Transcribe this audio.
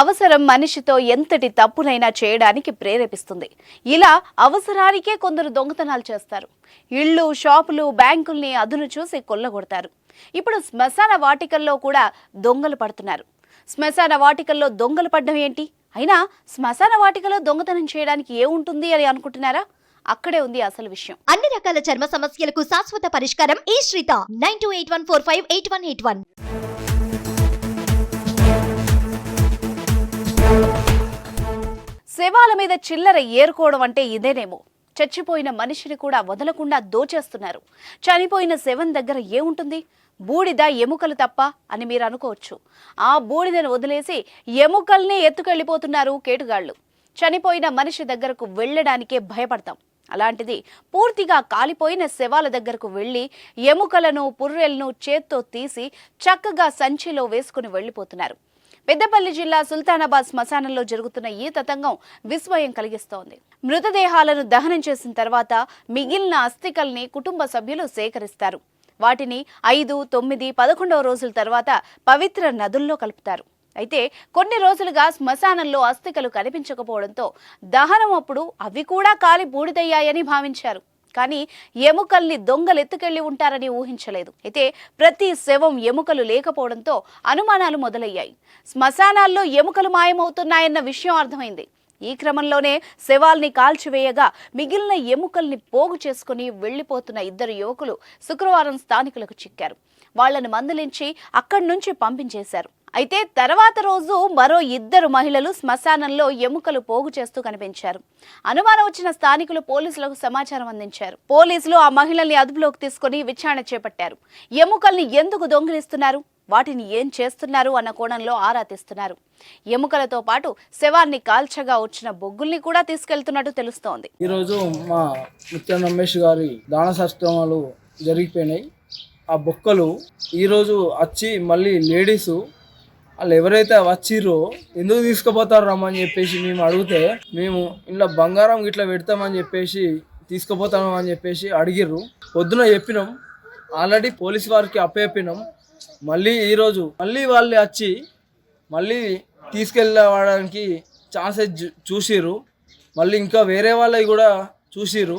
అవసరం మనిషితో ఎంతటి తప్పునైనా చేయడానికి ప్రేరేపిస్తుంది. ఇలా అవసరానికే కొందరు దొంగతనాలు చేస్తారు. ఇళ్ళు షాపులు బ్యాంకుల్ని అదును చూసి కొల్లగొడతారు. ఇప్పుడు శ్మశాన వాటికల్లో కూడా దొంగలు పడుతున్నారు. శ్మశాన వాటికల్లో దొంగలు పడ్డం ఏంటి? అయినా శ్మశాన వాటికలో దొంగతనం చేయడానికి ఏముంటుంది అని అనుకుంటున్నారా? అక్కడే ఉంది అసలు విషయం. అన్ని రకాల చర్మ సమస్యలకు శాశ్వత పరిష్కారం ఈ శ్రీత. Nine two eight one four five eight one eight one. శవాల మీద చిల్లర ఏరుకోవడం అంటే ఇదేనేమో. చచ్చిపోయిన మనిషిని కూడా వదలకుండా దోచేస్తున్నారు. చనిపోయిన శవం దగ్గర ఏముంటుంది? బూడిద ఎముకలు తప్ప అని మీరు అనుకోవచ్చు. ఆ బూడిదను వదిలేసి ఎముకల్ని ఎత్తుకెళ్ళిపోతున్నారు కేటుగాళ్ళు చనిపోయిన మనిషి దగ్గరకు వెళ్ళడానికే భయపడతాం. అలాంటిది పూర్తిగా కాలిపోయిన శవాల దగ్గరకు వెళ్ళి ఎముకలను పుర్రెలను చేత్తో తీసి చక్కగా సంచిలో వేసుకుని వెళ్ళిపోతున్నారు. పెద్దపల్లి జిల్లా సుల్తానాబాద్ శ్మశానంలో జరుగుతున్న ఈ తతంగం విస్మయం కలిగిస్తోంది. మృతదేహాలను దహనం చేసిన తర్వాత మిగిలిన అస్థికల్ని కుటుంబ సభ్యులు సేకరిస్తారు. వాటిని ఐదు తొమ్మిది పదకొండవ రోజుల తర్వాత పవిత్ర నదుల్లో కలుపుతారు. అయితే కొన్ని రోజులుగా శ్మశానంలో అస్థికలు కనిపించకపోవడంతో దహనం అప్పుడు అవి కూడా కాలి బూడిదయ్యాయని భావించారు. కానీ ఎముకల్ని దొంగలు ఎత్తుకెళ్ళి ఉంటారని ఊహించలేదు. అయితే ప్రతి శవం ఎముకలు లేకపోవడంతో అనుమానాలు మొదలయ్యాయి. శ్మశానాల్లో ఎముకలు మాయమవుతున్నాయన్న విషయం అర్థమైంది. ఈ క్రమంలోనే శవాల్ని కాల్చివేయగా మిగిలిన ఎముకల్ని పోగు చేసుకుని వెళ్ళిపోతున్న ఇద్దరు యువకులు శుక్రవారం స్థానికులకు చిక్కారు. వాళ్ళను మందలించి అక్కడి నుంచి పంపించేశారు. అయితే తర్వాత రోజు మరో ఇద్దరు మహిళలు శ్మశానంలో ఎముకలు పోగు చేస్తూ కనిపించారు. అనుమానం వచ్చిన స్థానికులు పోలీసులకు సమాచారం అందించారు. పోలీసులు ఆ మహిళల్ని అదుపులోకి తీసుకుని విచారణ చేపట్టారు. ఎముకల్ని ఎందుకు దొంగిలిస్తున్నారు? వాటిని ఏం చేస్తున్నారు? అన్న కోణంలో ఆరా తీస్తున్నారు. ఎముకలతో పాటు శవాన్ని కాల్చగా వచ్చిన బొగ్గుల్ని కూడా తీసుకెళ్తున్నట్టు తెలుస్తోంది. ఈరోజు మా ముత్యం రమేష్ గారి దాన సత్క్రమాలు జరిగిపోయినాయి. ఆ బొక్కలు ఈరోజు వచ్చి మళ్ళీ లేడీసు వాళ్ళు ఎవరైతే వచ్చిర్రో ఎందుకు తీసుకుపోతారు రమ్మని చెప్పేసి మేము అడిగితే మేము ఇంట్లో బంగారం ఇట్లా పెడతామని చెప్పేసి తీసుకుపోతాము అని చెప్పేసి అడిగిర్రు. పొద్దున చెప్పినాం. ఆల్రెడీ పోలీస్ వారికి అప్పచెప్పినాం. మళ్ళీ ఈరోజు మళ్ళీ వాళ్ళు వచ్చి మళ్ళీ తీసుకెళ్ళడానికి ఛాన్సెస్ చూసిర్రు. మళ్ళీ ఇంకా వేరే వాళ్ళవి కూడా చూసిర్రు.